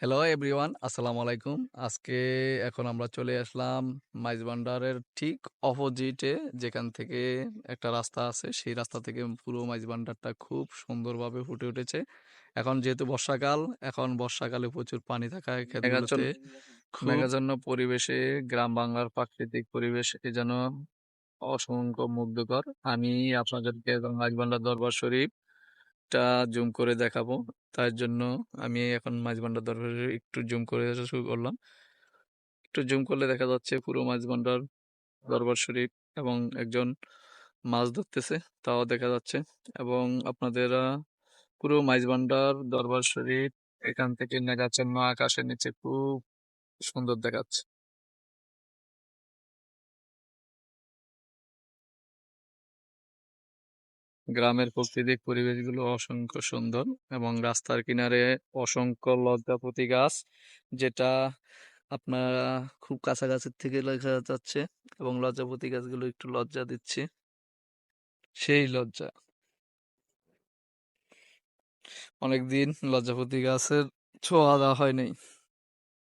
Hello everyone আসসালামু আলাইকুম আজকে এখন আমরা চলে আসলাম মাইজবান্ডারের ঠিক অপোজিটে যেখান থেকে একটা রাস্তা আছে। সেই রাস্তা থেকে পুরো মাইজবান্ডারটা খুব সুন্দরভাবে ফুটে উঠেছে। এখন যেহেতু বর্ষাকাল এখন বর্ষাকালে প্রচুর পানি থাকায় ক্ষেতগুলোতে মেঘাজন্য পরিবেশে গ্রাম বাংলার প্রাকৃতিক পরিবেশ এ যেন অসংখ্য মুগ্ধকর। আমি আপনাদেরকে মাইজবান্ডার দরবার শরীফ টা জুম করে দেখাবো। তার জন্য আমি এখন মাঝবান্ডার দরবারে একটু জুম করে শুরু করলাম। একটু জুম করলে দেখা যাচ্ছে পুরো মাঝবান্ডার দরবার শরীফ এবং একজন মাছ ধরতেছে, তাও দেখা যাচ্ছে। এবং আপনাদের পুরো মাইজবান্ডার দরবার শরীফ এখান থেকে মেঘাচ্ছন্ন আকাশের নিচে খুব সুন্দর দেখাচ্ছে। গ্রামের প্রাকৃতিক পরিবেশগুলো অসংখ্য সুন্দর এবং রাস্তার কিনারে অসংখ্য লজ্জাপতি গাছ যেটা আপনারা খুব কাছাকাছি থেকে দেখা যাচ্ছে এবং লজ্জাপতি গাছগুলো একটু লজ্জা দিচ্ছে। সেই লজ্জা। অনেকদিন লজ্জাপতি গাছের ছোঁয়া দেওয়া হয় নাই